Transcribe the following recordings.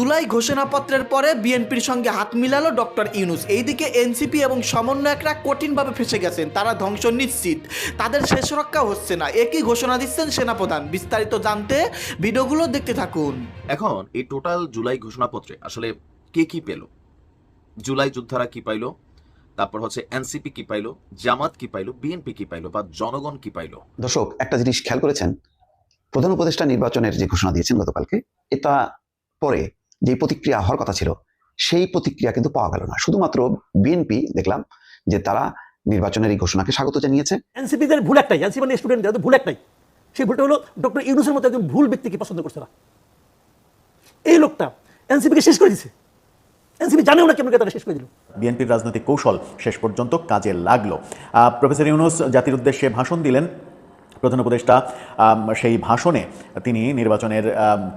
জুলাই ঘোষণাপত্রের পরে বিএনপির সঙ্গে হাত মিলালো ডক্টর ইউনুস। এইদিকে এনসিপি এবং সমন্বয়করা কঠিনভাবে ফেসে গেছেন। তারা ধ্বংস নিশ্চিত। তাদের শেষ রক্ষা হচ্ছে না। একই ঘোষণা দিচ্ছেন সেনাপ্রধান। বিস্তারিত জানতে ভিডিওগুলো দেখতে থাকুন। এখন এই টোটাল জুলাই ঘোষণাপত্রে আসলে কে কি পেল? জুলাই যোদ্ধারা কি পাইলো? তারপর হচ্ছে এনসিপি কি পাইলো? জামাত কি পাইলো? বিএনপি কি পাইলো? বা জনগণ কি পাইলো? দর্শক একটা জিনিস খেয়াল করেছেন? প্রধান উপদেষ্টা নির্বাচনের যে ঘোষণা দিয়েছেন গতকালকে এটা পরে যে প্রতিক্রিয়া হওয়ার কথা ছিল সেই প্রতিক্রিয়া কিন্তু পাওয়া গেল না। শুধুমাত্র বিএনপি দেখলাম যে তারা নির্বাচনের এই ঘোষণাকে স্বাগত জানিয়েছে। এনসিপিদের ভুল একটাই এনসিপি মানে স্টুডেন্টদের ভুল একটাই। সেই ভুলটা হলো ডক্টর ইউনুসের মতো একজন ভুল ব্যক্তিকে পছন্দ করছে না। এই লোকটা এনসিপিকে শেষ করে দিছে? এনসিপি জানেও না কেমন তারা শেষ করে দিল। বিএনপির রাজনৈতিক কৌশল শেষ পর্যন্ত কাজে লাগল। আহ, প্রফেসর ইউনুস জাতির উদ্দেশ্যে ভাষণ দিলেন প্রধান উপদেষ্টা সেই ভাষণে তিনি নির্বাচনের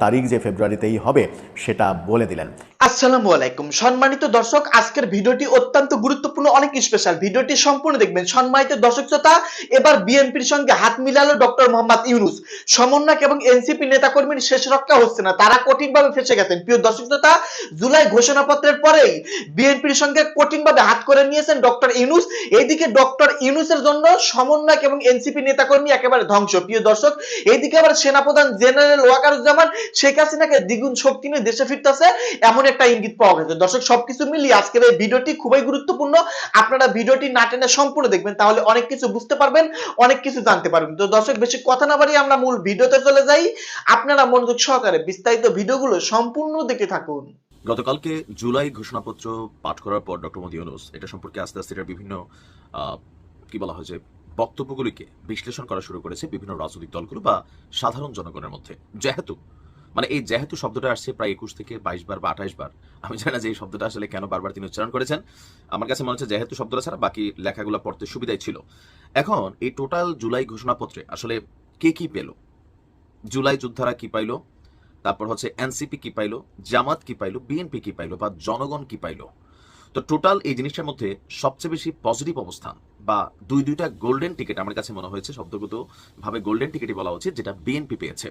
তারিখ যে ফেব্রুয়ারিতেই হবে সেটা বলে দিলেন। আসসালামু আলাইকুম। সম্মানিত দর্শক, আজকের ভিডিওটি অত্যন্ত গুরুত্বপূর্ণ, অনেক স্পেশাল ভিডিওটি সম্পূর্ণ দেখবেন। সম্মানিত দর্শক শ্রোতা, এবার বিএনপির সঙ্গে হাত মিলালো ডক্টর মোহাম্মদ ইউনুস। সমন্বয়ক এবং এনসিপি নেতাকর্মীর শেষ রক্ষা হচ্ছে না, তারা কঠিনভাবে ফেসে গেছেন। প্রিয় দর্শক শ্রোতা, জুলাই ঘোষণাপত্রের পরেই বিএনপির সঙ্গে কঠিনভাবে হাত করে নিয়েছেন ডক্টর ইউনুস। এইদিকে ডক্টর ইউনুসের জন্য সমন্বয়ক এবং এনসিপি নেতাকর্মী একেবারে ধ্বংস। প্রিয় দর্শক, এইদিকে আবার সেনাপ্রধান জেনারেল ওয়াকারুজ্জামান, শেখ হাসিনাকে দ্বিগুণ শক্তি নিয়ে দেশে ফিরতেছে এমন একটা ইঙ্গিত পাওয়া গেছে। দর্শক, সবকিছু মিলিয়ে আজকের এই ভিডিওটি খুবই গুরুত্বপূর্ণ। আপনারা ভিডিওটি না টেনে সম্পূর্ণ দেখবেন, তাহলে অনেক কিছু বুঝতে পারবেন, অনেক কিছু জানতে পারবেন। তো দর্শক, বেশি কথা না বাড়িয়ে আমরা মূল ভিডিওতে চলে যাই। আপনারা মনোযোগ সহকারে বিস্তারিত ভিডিওগুলো সম্পূর্ণ দেখতে থাকুন। গতকালকে জুলাই ঘোষণাপত্র পাঠ করার পর ডক্টর মোদী ইউনুস, এটা সম্পর্কে আস্তে আস্তে এটার বিভিন্ন কি বলা হয় যে বক্তব্যগুলিকে বিশ্লেষণ করা শুরু করেছে বিভিন্ন রাজনৈতিক দলগুলো বা সাধারণ জনগণের মধ্যে। যেহেতু মানে এই যেহেতু শব্দটা আসছে প্রায় একুশ থেকে বাইশ বার বা আঠাইশ বার, আমি জানি না যে এই শব্দটা আসলে কেন বারবার তিনি উচ্চারণ করেছেন। আমার কাছে মনে হচ্ছে যেহেতু শব্দটা ছাড়া বাকি লেখাগুলো পড়তে সুবিধাই ছিল। এখন এই টোটাল জুলাই ঘোষণাপত্রে আসলে কে কি পেল? জুলাই যোদ্ধারা কি পাইলো? তারপর হচ্ছে এনসিপি কি পাইলো? জামাত কি পাইলো? বিএনপি কি পাইলো? বা জনগণ কি পাইলো? তো টোটাল এই জিনিসটার মধ্যে সবচেয়ে বেশি পজিটিভ অবস্থান বা দুই দুইটা গোল্ডেন টিকিট আমার কাছে মনে হয়েছে শব্দগত ভাবে গোল্ডেন টিকিটই বলা উচিত, যেটা বিএনপি পেয়েছে।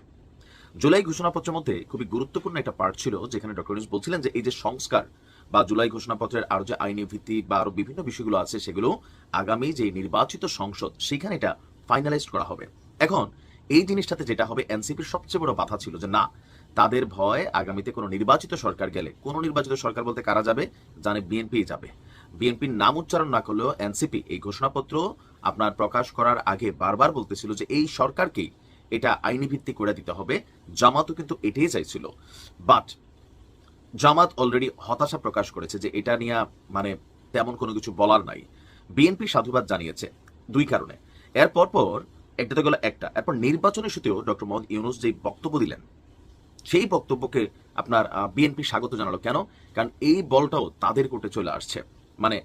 জুলাই ঘোষণাপত্রের মধ্যে খুবই গুরুত্বপূর্ণ একটা পার্ট ছিল, যেখানে ডক্টর ইউনুস বলছিলেন যে এই যে সংস্কার বা জুলাই ঘোষণাপত্রের আরও যে আইনি ভিত্তি বা আরও বিভিন্ন বিষয়গুলো আছে, সেগুলো আগামী যে নির্বাচিত সংসদ, সেখানে এটা ফাইনালাইজ করা হবে। এখন, এই জিনিসটাতে যেটা হবে এনসিপির সবচেয়ে বড় বাধা ছিল যে না, তাদের ভয় আগামীতে কোনো নির্বাচিত সরকার গেলে, কোনো নির্বাচিত সরকার বলতে কারা যাবে? জানে বিএনপি যাবে। বিএনপির নাম উচ্চারণ না করলেও এনসিপি এই ঘোষণাপত্র আপনার প্রকাশ করার আগে বারবার বলতেছিল যে এই সরকারকেই এটা আইনি ভিত্তি করে দিতে হবে। জামাতও কিন্তু এটাই চাইছিল। বাট জামাত অলরেডি হতাশা প্রকাশ করেছে যে এটা নিয়ে মানে তেমন কোনো কিছু বলার নাই। বিএনপি সাধুবাদ জানিয়েছে দুই কারণে। এর পরপর একটা তো গেল একটা। এরপর নির্বাচনের ইস্যুতেও ডক্টর মোহাম্মদ ইউনুস যে বক্তব্য দিলেন, সেই বক্তব্যকে আপনার বিএনপি স্বাগত জানালো কেন? কারণ এই বলটাও তাদের কোর্টে চলে আসছে। মানে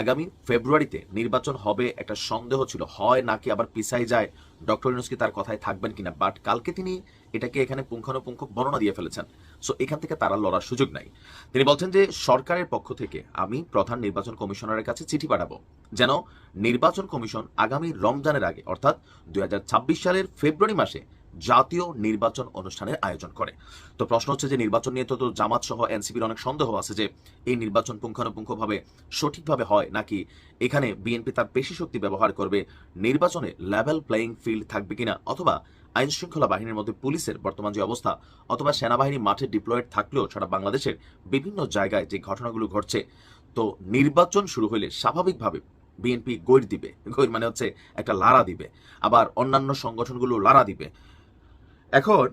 আগামী ফেব্রুয়ারিতে নির্বাচন হবে একটা সন্দেহ ছিল। হয় নাকি আবার পিছাই যায়? ডক্টর ইউনুস কি তার কথায় থাকবেন কিনা? বাট কালকে তিনি এটাকে এখানে পুঙ্খানুপুঙ্খ বর্ণনা দিয়ে ফেলেছেন। সো এখান থেকে তারা লড়ার সুযোগ নাই। তিনি বলছেন যে, সরকারের পক্ষ থেকে আমি প্রধান নির্বাচন কমিশনারের কাছে চিঠি পাঠাবো। যেন নির্বাচন কমিশন আগামী রমজানের আগে, অর্থাৎ দুই হাজার ছাব্বিশ সালের ফেব্রুয়ারি মাসে জাতীয় নির্বাচন অনুষ্ঠানের আয়োজন করে। তো প্রশ্ন হচ্ছে যে, নির্বাচন নিয়ে তো জামাত সহ এনসিপির অনেক সন্দেহ আছে যে, এই নির্বাচন পুঙ্খানুপুঙ্খভাবে সঠিকভাবে হয় নাকি এখানে বিএনপি তার পেশি শক্তি ব্যবহার করবে, নির্বাচনে লেভেল প্লেয়িং ফিল্ড থাকবে কিনা, অথবা আইন শৃঙ্খলা বাহিনীর মধ্যে পুলিশের বর্তমান যে অবস্থা, অথবা সেনাবাহিনী মাঠে ডিপ্লয়েড থাকলেও সারা বাংলাদেশের বিভিন্ন জায়গায় যে ঘটনাগুলো ঘটছে, তো নির্বাচন শুরু হলে স্বাভাবিকভাবে বিএনপি গৈর দিবে। গৈর মানে হচ্ছে একটা লারা দিবে। আবার অন্যান্য সংগঠনগুলো লারা দিবে। এখন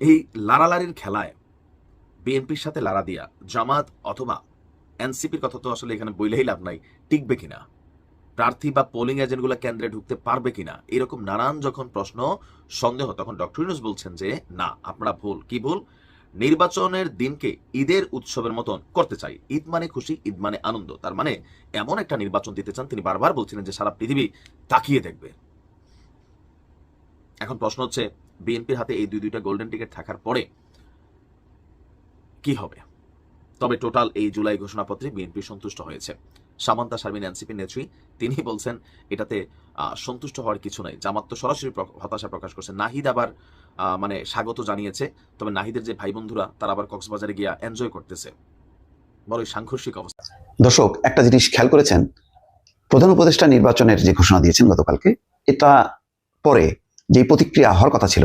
এই লারালারির খেলায় বিএনপির সাথে লারা দিয়া, জামাত অথবা এনসিপির কথা তো আসলে এখানে বইলেই লাভ নাই, টিকবে কিনা? প্রার্থী বা পোলিং এজেন্টগুলো কেন্দ্রে ঢুকতে পারবে কিনা? এরকম নানান যখন প্রশ্ন, সন্দেহ, তখন ডক্টর ইউনুস বলছেন যে, না, আপনারা ভুল। কি ভুল? নির্বাচনের দিনকে ঈদের উৎসবের মতন করতে চাই। ঈদ মানে খুশি, ঈদ মানে আনন্দ। তার মানে এমন একটা নির্বাচন দিতে চান, তিনি বারবার বলছিলেন যে সারা পৃথিবী তাকিয়ে দেখবে। এখন প্রশ্ন হচ্ছে বিএনপির হাতে এই দুই দুইটা গোল্ডেন টিকিট থাকার পরে কি হবে? তবে টোটাল এই জুলাই ঘোষণাপত্রে বিএনপি সন্তুষ্ট হয়েছে। সামান্তা শারমিন এনসিপি নেত্রী, তিনি বলছেন, এটাতে সন্তুষ্ট হওয়ার কিছু নাই। জামাত তো সরাসরি হতাশা প্রকাশ করছে। নাহিদ আবার মানে স্বাগত জানিয়েছে। তবে নাহিদের যে ভাই বন্ধুরা তারা আবার কক্সবাজারে গিয়া এনজয় করতেছে। বড়ই সাংঘর্ষিক অবস্থা। দর্শক, একটা জিনিস খেয়াল করেছেন? প্রধান উপদেষ্টা নির্বাচনের যে ঘোষণা দিয়েছেন গতকালকে, এটা পরে যে প্রতিক্রিয়া হওয়ার কথা ছিল,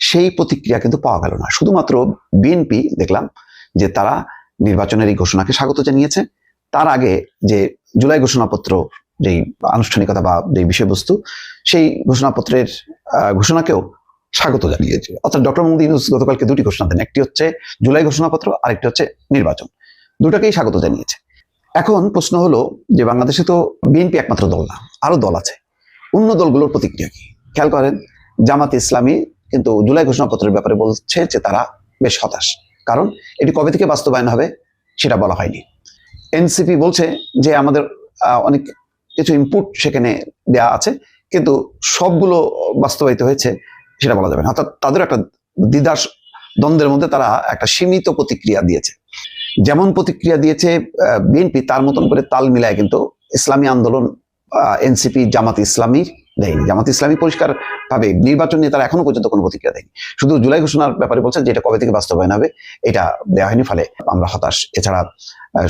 সেই প্রতিক্রিয়া কিন্তু পাওয়া গেল না। শুধুমাত্র বিএনপি, দেখলাম যে তারা নির্বাচনের এই ঘোষণাকে স্বাগত জানিয়েছে। তার আগে যে জুলাই ঘোষণাপত্র, যেই আনুষ্ঠানিকতা বা যে বিষয়বস্তু, সেই ঘোষণাপত্রের ঘোষণাকেও স্বাগত জানিয়েছে। অর্থাৎ ডক্টর মোহাম্মদ ইউনুস গতকালকে দুটি ঘোষণা দেন। একটি হচ্ছে জুলাই ঘোষণাপত্র, আরেকটি হচ্ছে নির্বাচন। দুটাকেই স্বাগত জানিয়েছে। এখন প্রশ্ন হলো যে বাংলাদেশে তো বিএনপি একমাত্র দল না, আরও দল আছে। অন্য দলগুলোর প্রতিক্রিয়া কি? খেয়াল করেন জামাত ইসলামী কিন্তু জুলাই ঘোষণাপত্রের ব্যাপারে বলছে যে তারা বেশ হতাশ। কারণ এটি কবে থেকে বাস্তবায়ন হবে সেটা বলা হয়নি। এনসিপি বলছে যে আমাদের অনেক কিছু ইনপুট সেখানে দেয়া আছে, কিন্তু সবগুলো বাস্তবায়িত হয়েছে সেটা বলা যাবে না। অর্থাৎ তাদের একটা দ্বিধাস, দ্বন্দ্বের মধ্যে তারা একটা সীমিত প্রতিক্রিয়া দিয়েছে। যেমন প্রতিক্রিয়া দিয়েছে বিএনপি, তার মতন করে তাল মিলায় কিন্তু ইসলামী আন্দোলন এনসিপি, জামাত ইসলামী দেয়নি। জামাত ইসলামী পরিষ্কার ভাবে নির্বাচন নিয়ে তারা এখনও পর্যন্ত কোনো প্রতিক্রিয়া দেয়নি। শুধু জুলাই ঘোষণার ব্যাপারে বলছেন যে এটা কবে থেকে বাস্তবায়ন হবে, এটা দেওয়া হয়নি, ফলে আমরা হতাশ। এছাড়া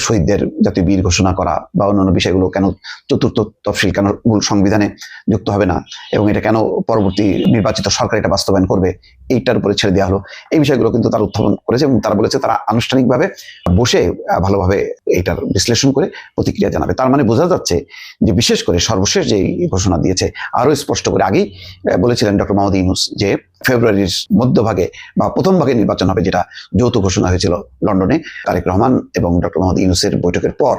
শহীদদের জাতীয় বীর ঘোষণা করা বা অন্যান্য বিষয়গুলো কেন চতুর্থ তফসিল কেন সংবিধানে যুক্ত হবে না, এবং এটা কেন পরবর্তী নির্বাচিত সরকার এটা বাস্তবায়ন করবে এইটার উপরে ছেড়ে দেওয়া হলো। এই বিষয়গুলো কিন্তু তারা উত্থাপন করেছে এবং তারা বলেছে তারা আনুষ্ঠানিকভাবে বসে ভালোভাবে এইটার বিশ্লেষণ করে প্রতিক্রিয়া জানাবে। তার মানে বোঝা যাচ্ছে যে বিশেষ করে সর্বশেষ যে ঘোষণা দিয়েছে আরও স্পষ্ট করে আগেই বলেছিলেন ডক্টর মোহাম্মদ ইউনুস যে ফেব্রুয়ারির মধ্যভাগে বা প্রথম ভাগে নির্বাচন হবে যেটা যৌথ ঘোষণা হয়েছিল লন্ডনে, তারেক রহমান এবং ডক্টর মোহাম্মদ ইউনুসের বৈঠকের পর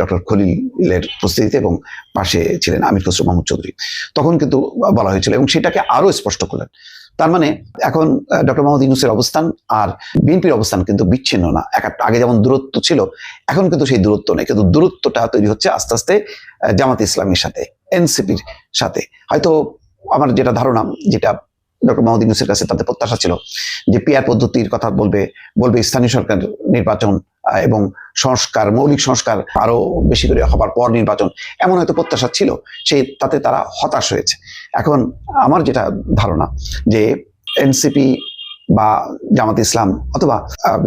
ডক্টর খলিলের উপস্থিতিতে এবং পাশে ছিলেন আমির খসরু মাহমুদ চৌধুরী। তখন কিন্তু বলা হয়েছিল এবং সেটাকে আরও স্পষ্ট করলেন। তার মানে এখন ডক্টর মোহাম্মদ ইউনুসের অবস্থান আর বিএনপির অবস্থান কিন্তু বিচ্ছিন্ন না। এক আগে যেমন দূরত্ব ছিল, এখন কিন্তু সেই দূরত্ব নেই। কিন্তু দূরত্বটা তৈরি হচ্ছে আস্তে আস্তে জামাত ইসলামের সাথে, এনসিপির সাথে। হয়তো আমার যেটা ধারণা, যেটা ডক্টর মোহাম্মদ ইউনুসের কাছে তাদের প্রত্যাশা ছিল, যে পিয়ার পদ্ধতির কথা বলবে বলবে স্থানীয় সরকার নির্বাচন এবং সংস্কার, মৌলিক সংস্কার আরও বেশি করে হবার পর নির্বাচন এমন হয়তো প্রত্যাশা ছিল, সেই তাতে তারা হতাশ হয়েছে। এখন আমার যেটা ধারণা যে এনসিপি বা জামাত ইসলাম অথবা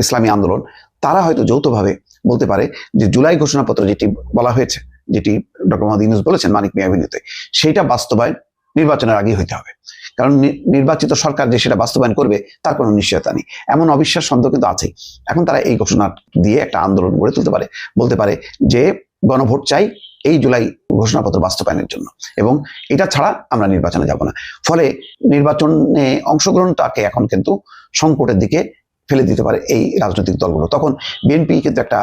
ইসলামী আন্দোলন, তারা হয়তো যৌথভাবে বলতে পারে যে জুলাই ঘোষণাপত্র যেটি বলা হয়েছে, যেটি ডক্টর মোহাম্মদ ইউনুস বলেছেন মানিক মিয়া অভিনীত সেইটা বাস্তবায়ন নির্বাচনের আগেই হইতে হবে। কারণ নির্বাচিত সরকার যে সেটা বাস্তবায়ন করবে, তার কোনো নিশ্চয়তা নেই। এমন অবিশ্বাস সন্দেহ কিন্তু আছেই। এখন তারা এই ঘোষণা দিয়ে একটা আন্দোলন গড়ে তুলতে পারে, বলতে পারে যে গণভোট চাই এই জুলাই ঘোষণাপত্র বাস্তবায়নের জন্য এবং এটা ছাড়া আমরা নির্বাচনে যাব না। ফলে নির্বাচনে অংশগ্রহণটাকে এখন কিন্তু সংকটের দিকে ফেলে দিতে পারে এই রাজনৈতিক দলগুলো। তখন বিএনপি কিন্তু একটা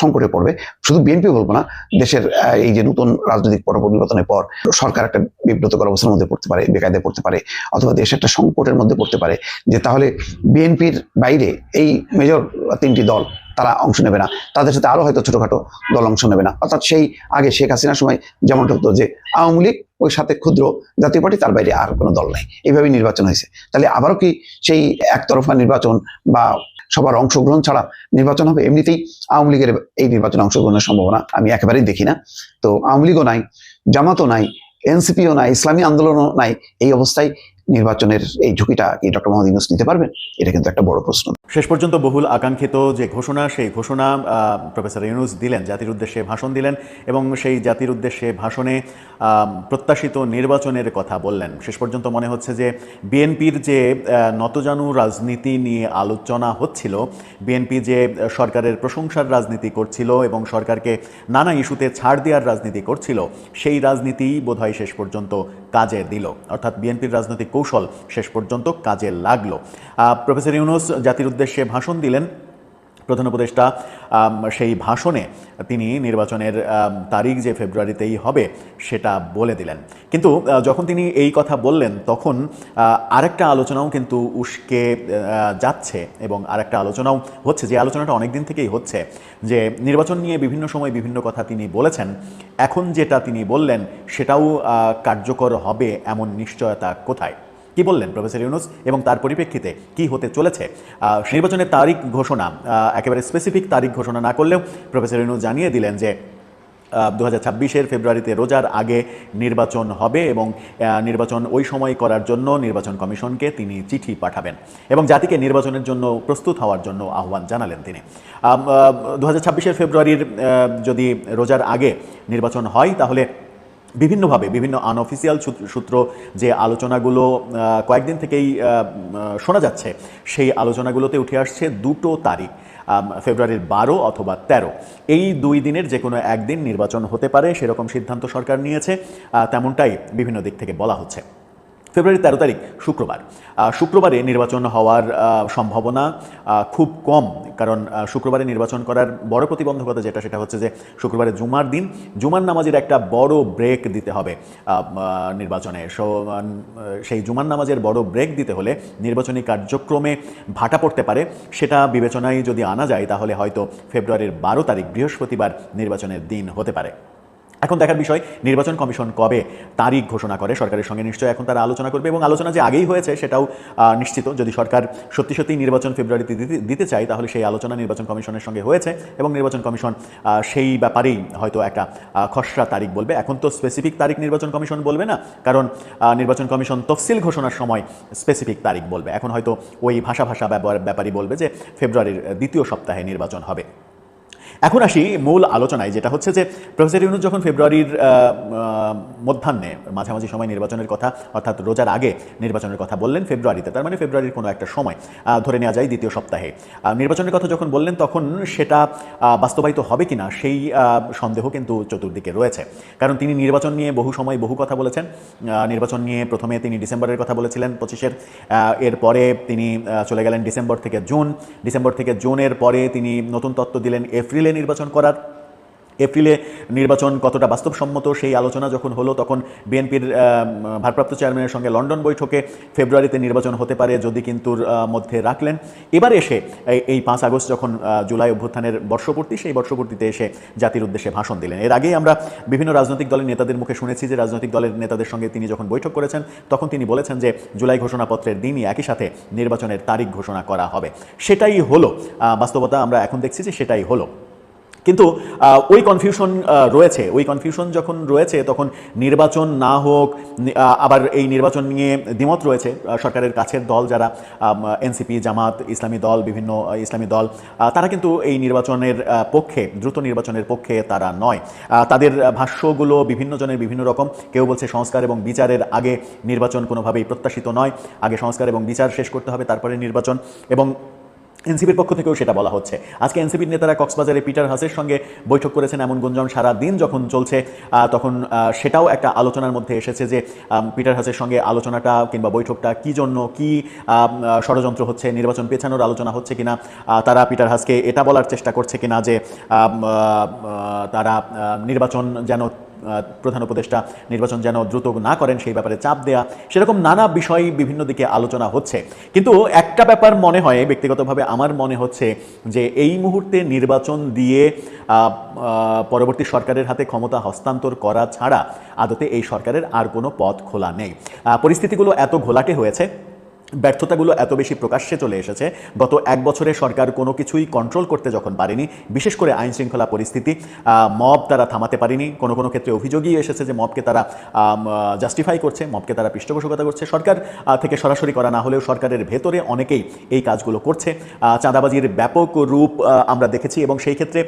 সংকটে পড়বে। শুধু বিএনপি বলব না, দেশের এই যে নতুন রাজনৈতিক পট পরিবর্তনের পর সরকার একটা বিব্রতকর অবস্থার মধ্যে পড়তে পারে, বেকায়দায় পড়তে পারে, অথবা দেশ একটা সংকটের মধ্যে পড়তে পারে, যে তাহলে বিএনপির বাইরে এই মেজর তিনটি দল তারা অংশ নেবে না। তাদের সাথে আরও হয়তো ছোটখাটো দল অংশ নেবে না। অর্থাৎ সেই আগে শেখ হাসিনার সময় যেমন হতো যে আওয়ামী লীগ, ওই সাথে ক্ষুদ্র জাতীয় পার্টি, তার বাইরে আর কোনো দল নাই। এইভাবেই নির্বাচন হয়েছে। তাহলে আবারও কি সেই একতরফা নির্বাচন বা সবার অংশগ্রহণ ছাড়া নির্বাচন হবে। এমনিতেই আওয়ামী লীগের এই নির্বাচনে অংশগ্রহণের সম্ভাবনা আমি একেবারেই দেখি না। তো আওয়ামী লীগও নাই, জামাতও নাই, এনসিপিও নাই, ইসলামী আন্দোলনও নাই, এই অবস্থায় নির্বাচনের এই ঝুঁকিটা কি ডক্টর মোহাম্মদ ইউনুস নিতে পারবেন? এটা কিন্তু একটা বড় প্রশ্ন। শেষ পর্যন্ত বহুল আকাঙ্ক্ষিত যে ঘোষণা, সেই ঘোষণা প্রফেসর ইউনুস দিলেন, জাতির উদ্দেশ্যে ভাষণ দিলেন এবং সেই জাতির উদ্দেশ্যে ভাষণে প্রত্যাশিত নির্বাচনের কথা বললেন। শেষ পর্যন্ত মনে হচ্ছে যে বিএনপির যে নতজানু রাজনীতি নিয়ে আলোচনা হচ্ছিল, বিএনপি যে সরকারের প্রশংসার রাজনীতি করছিল এবং সরকারকে নানা ইস্যুতে ছাড় দেওয়ার রাজনীতি করছিল, সেই রাজনীতি বোধহয় শেষ পর্যন্ত কাজে দিল। অর্থাৎ বিএনপির রাজনৈতিক কৌশল শেষ পর্যন্ত কাজে লাগল। প্রফেসর ইউনুস জাতির উদ্দেশ্যে ভাষণ দিলেন প্রধান উপদেষ্টা সেই ভাষণে তিনি নির্বাচনের তারিখ যে ফেব্রুয়ারিতেই হবে সেটা বলে দিলেন। কিন্তু যখন তিনি এই কথা বললেন, তখন আরেকটা আলোচনাও কিন্তু উস্কে যাচ্ছে এবং আরেকটা আলোচনাও হচ্ছে। যে আলোচনাটা অনেক দিন থেকেই হচ্ছে, যে নির্বাচন নিয়ে বিভিন্ন সময় বিভিন্ন কথা তিনি বলেছেন, এখন যেটা তিনি বললেন সেটাও কার্যকর হবে এমন নিশ্চয়তা কোথায়? কি বললেন প্রফেসর ইউনুস? এবং তার পরিপ্রেক্ষিতে কি হতে চলেছে? নির্বাচনের তারিখ ঘোষণা একেবারে স্পেসিফিক তারিখ ঘোষণা না করলেও প্রফেসর ইউনুস জানিয়ে দিলেন যে দু হাজার ছাব্বিশের ফেব্রুয়ারিতে রোজার আগে নির্বাচন হবে এবং নির্বাচন ওই সময় করার জন্য নির্বাচন কমিশনকে তিনি চিঠি পাঠাবেন এবং জাতিকে নির্বাচনের জন্য প্রস্তুত হওয়ার জন্য আহ্বান জানালেন তিনি। দু হাজার ছাব্বিশের ফেব্রুয়ারির যদি রোজার আগে নির্বাচন হয়, তাহলে বিভিন্নভাবে, বিভিন্ন আনঅফিসিয়াল সূত্র যে আলোচনাগুলো কয়েকদিন থেকেই শোনা যাচ্ছে, সেই আলোচনাগুলোতে উঠে আসছে দুটো তারিখ ফেব্রুয়ারির বারো অথবা তেরো। এই দুই দিনের যে কোনো একদিন নির্বাচন হতে পারে, সেরকম সিদ্ধান্ত সরকার নিয়েছে তেমনটাই বিভিন্ন দিক থেকে বলা হচ্ছে। ফেব্রুয়ারি তেরো তারিখ, শুক্রবার। শুক্রবারে নির্বাচন হওয়ার সম্ভাবনা খুব কম। কারণ শুক্রবারে নির্বাচন করার বড় প্রতিবন্ধকতা যেটা, সেটা হচ্ছে যে, শুক্রবারে জুমার দিন, জুমার নামাজের একটা বড় ব্রেক দিতে হবে নির্বাচনে। সো সেই জুমার নামাজের বড় ব্রেক দিতে হলে নির্বাচনী কার্যক্রমে ভাটা পড়তে পারে। সেটা বিবেচনায় যদি আনা যায়, তাহলে হয়তো ফেব্রুয়ারির বারো তারিখ বৃহস্পতিবার নির্বাচনের দিন হতে পারে। এখন দেখার বিষয়, নির্বাচন কমিশন কবে তারিখ ঘোষণা করে? সরকারের সঙ্গে নিশ্চয়ই এখন তারা আলোচনা করবে এবং আলোচনা যে আগেই হয়েছে সেটাও নিশ্চিত। যদি সরকার সত্যি সত্যি নির্বাচন ফেব্রুয়ারিতে দিতে- চায়, তাহলে সেই আলোচনা নির্বাচন কমিশনের সঙ্গে হয়েছে এবং নির্বাচন কমিশন সেই ব্যাপারেই হয়তো একটা খসড়া তারিখ বলবে। এখন তো স্পেসিফিক তারিখ নির্বাচন কমিশন বলবে না, কারণ নির্বাচন কমিশন তফসিল ঘোষণার সময় স্পেসিফিক তারিখ বলবে। এখন হয়তো ওই ভাষা ভাষা ব্যাপার, ব্যাপারই বলবে যে ফেব্রুয়ারির দ্বিতীয় সপ্তাহে নির্বাচন হবে। এখন আসি মূল আলোচনায়, যেটা হচ্ছে যে প্রফেসর ইউনুস যখন ফেব্রুয়ারির মধ্যাহ্নে মাঝামাঝি সময় নির্বাচনের কথা, অর্থাৎ রোজার আগে নির্বাচনের কথা বললেন ফেব্রুয়ারিতে, তার মানে ফেব্রুয়ারির কোনো একটা সময় ধরে নেওয়া যায় দ্বিতীয় সপ্তাহে। নির্বাচনের কথা যখন বললেন, তখন সেটা বাস্তবায়িত হবে কিনা সেই সন্দেহ কিন্তু চতুর্দিকে রয়েছে। কারণ তিনি নির্বাচন নিয়ে বহু সময় বহু কথা বলেছেন। নির্বাচন নিয়ে প্রথমে তিনি ডিসেম্বরের কথা বলেছিলেন পঁচিশের এরপরে তিনি চলে গেলেন ডিসেম্বর থেকে জুন। ডিসেম্বর থেকে জুনের পরে তিনি নতুন তত্ত্ব দিলেন এপ্রিলে নির্বাচন করার এপ্রিলে নির্বাচন কতটা বাস্তবসম্মত সেই আলোচনা যখন হলো, তখন বিএনপির ভারপ্রাপ্ত চেয়ারম্যানের সঙ্গে লন্ডন বৈঠকে ফেব্রুয়ারিতে নির্বাচন হতে পারে যদি কিন্তু মধ্যে রাখলেন। এবার এসে এই- পাঁচ আগস্ট যখন জুলাই অভ্যুত্থানের বর্ষপূর্তি, সেই বর্ষপূর্তিতে এসে জাতির উদ্দেশ্যে ভাষণ দিলেন। এর আগেই আমরা বিভিন্ন রাজনৈতিক দলের নেতাদের মুখে শুনেছি যে রাজনৈতিক দলের নেতাদের সঙ্গে তিনি যখন বৈঠক করেছেন, তখন তিনি বলেছেন যে জুলাই ঘোষণাপত্রের দিনই একই সাথে নির্বাচনের তারিখ ঘোষণা করা হবে। সেটাই হলো বাস্তবতা আমরা এখন দেখছি যে সেটাই হলো। কিন্তু ওই কনফিউশন রয়েছে। ওই কনফিউশন যখন রয়েছে, তখন নির্বাচন না হোক আবার এই নির্বাচন নিয়ে দ্বিমত রয়েছে সরকারের কাছের দল যারা এনসিপি, জামাত, ইসলামী দল, বিভিন্ন ইসলামী দল তারা কিন্তু এই নির্বাচনের পক্ষে, দ্রুত নির্বাচনের পক্ষে তারা নয়। তাদের ভাষ্যগুলো বিভিন্ন জনের বিভিন্ন রকম। কেউ বলছে সংস্কার এবং বিচারের আগে নির্বাচন কোনোভাবেই প্রত্যাশিত নয়। আগে সংস্কার এবং বিচার শেষ করতে হবে, তারপরে নির্বাচন। এবং এনসিপির পক্ষ থেকেও সেটা বলা হচ্ছে। আজকে এনসিপির নেতারা কক্সবাজারে পিটার হাসের সঙ্গে বৈঠক করেছেন এমন গুঞ্জন সারা দিন যখন চলছে তখন সেটাও একটা আলোচনার মধ্যে এসেছে যে পিটার হাসের সঙ্গে আলোচনাটা কিংবা বৈঠকটা কি জন্য, কি ষড়যন্ত্র হচ্ছে, নির্বাচন পেছানোর আলোচনা হচ্ছে কিনা তারা পিটার হাসকে এটা বলার চেষ্টা করছে কিনা যে তারা নির্বাচন যেন প্রধান উপদেষ্টা নির্বাচন যেন দ্রুত না করেন, সেই ব্যাপারে চাপ দেয়া, সেরকম নানা বিষয় বিভিন্ন দিকে আলোচনা হচ্ছে। কিন্তু একটা ব্যাপার মনে হয়, ব্যক্তিগতভাবে আমার মনে হচ্ছে যে এই মুহূর্তে নির্বাচন দিয়ে পরবর্তী সরকারের হাতে ক্ষমতা হস্তান্তর করা ছাড়া আদতে এই সরকারের আর কোনো পথ খোলা নেই। পরিস্থিতিগুলো এত ঘোলাটে হয়েছে ব্যর্থতাগুলো এত বেশি প্রকাশ্যে চলে এসেছে, গত এক বছরে সরকার কোনো কিছুই কন্ট্রোল করতে যখন পারেনি, বিশেষ করে আইন শৃঙ্খলা পরিস্থিতি মব তারা থামাতে পারেনি, কোনো কোনো ক্ষেত্রে অভিযোগই এসেছে যে মবকে তারা জাস্টিফাই করছে মবকে তারা পৃষ্ঠপোষকতা করছে। সরকার থেকে সরাসরি করা না হলেও সরকারের ভেতরে অনেকেই এই কাজগুলো করছে। চাঁদাবাজির ব্যাপক রূপ আমরা দেখেছি এবং সেই ক্ষেত্রে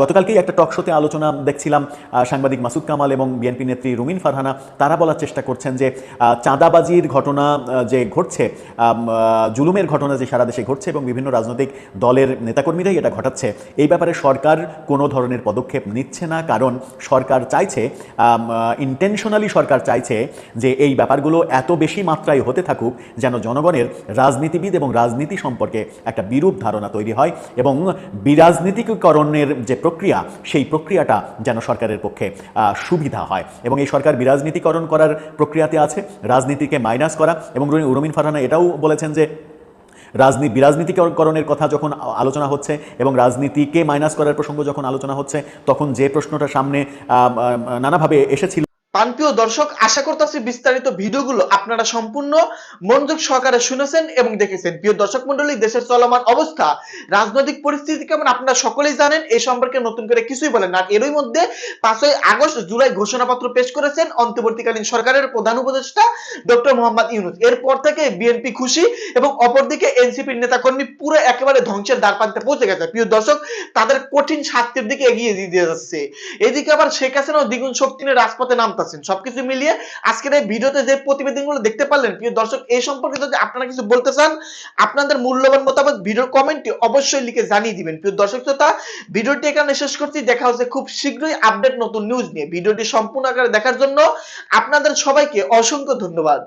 গতকালকেই একটা টক শোতে আলোচনা দেখছিলাম সাংবাদিক মাসুদ কামাল এবং বিএনপি নেত্রী রুমিন ফারহানা। তারা বলার চেষ্টা করছেন যে চাঁদাবাজির ঘটনা যে ঘটছে জুলুমের ঘটনা যে সারা দেশে ঘটছে এবং বিভিন্ন রাজনৈতিক দলের নেতাকর্মীরাই এটা ঘটাচ্ছে, এই ব্যাপারে সরকার কোনো ধরনের পদক্ষেপ নিচ্ছে না। কারণ সরকার চাইছে ইন্টেনশনালি সরকার চাইছে যে এই ব্যাপারগুলো এত বেশি মাত্রায় হতে থাকুক যেন জনগণের রাজনীতিবিদ এবং রাজনীতি সম্পর্কে একটা বিরূপ ধারণা তৈরি হয় এবং বিরাজনীতিকরণের যে প্রক্রিয়া, সেই প্রক্রিয়াটা যেন সরকারের পক্ষে সুবিধা হয়। এবং এই সরকার বিরাজনীতিকরণ করার প্রক্রিয়াতে আছে, রাজনীতিকে মাইনাস করা এবং রুমিন ফারহানা এটাও বলেছেন যে রাজনীতি বিরাজনীতিকরণের কথা যখন আলোচনা হচ্ছে এবং রাজনীতিকে মাইনাস করার প্রসঙ্গ যখন আলোচনা হচ্ছে, তখন যে প্রশ্নটা সামনে নানাভাবে এসেছিল পানপ্রিয় দর্শক, আশা করতেছি বিস্তারিত ভিডিওগুলো আপনারা সম্পূর্ণ মনোযোগ সহকারে শুনেছেন এবং দেখেছেন। প্রিয় দর্শক মন্ডলী দেশের চলমান অবস্থা, রাজনৈতিক পরিস্থিতি কেমন আপনারা সকলেই জানেন, এই সম্পর্কে নতুন করে কিছুই বলেন না। এরই মধ্যে পাঁচই আগস্ট জুলাই ঘোষণাপত্র পেশ করেছেন অন্তর্বর্তীকালীন সরকারের প্রধান উপদেষ্টা ডক্টর মোহাম্মদ ইউনুস। এরপর থেকে বিএনপি খুশি এবং অপরদিকে এনসিপির নেতাকর্মী পুরো একেবারে ধ্বংসের দ্বার প্রান্তে পৌঁছে গেছে। প্রিয় দর্শক, তাদের কঠিন শাস্তির দিকে এগিয়ে দিয়ে যাচ্ছে। এদিকে আবার শেখ হাসিনাও দ্বিগুণ শক্তি নিয়ে রাজপথে নামতেছেন সবকিছু মিলিয়ে আজকের এই ভিডিওতে যে প্রতিবেদনগুলো দেখতে পারলেন, প্রিয় দর্শক, এই সম্পর্কে যদি আপনারা কিছু বলতে চান, আপনাদের মূল্যবান মতামত ভিডিওর কমেন্টে অবশ্যই লিখে জানিয়ে দিবেন। প্রিয় দর্শক শ্রোতা, ভিডিওটি এখানে শেষ করছি। দেখা হচ্ছে খুব শীঘ্রই আপডেট নতুন নিউজ নিয়ে। ভিডিওটি সম্পূর্ণ আকারে দেখার জন্য আপনাদের সবাইকে অসংখ্য ধন্যবাদ।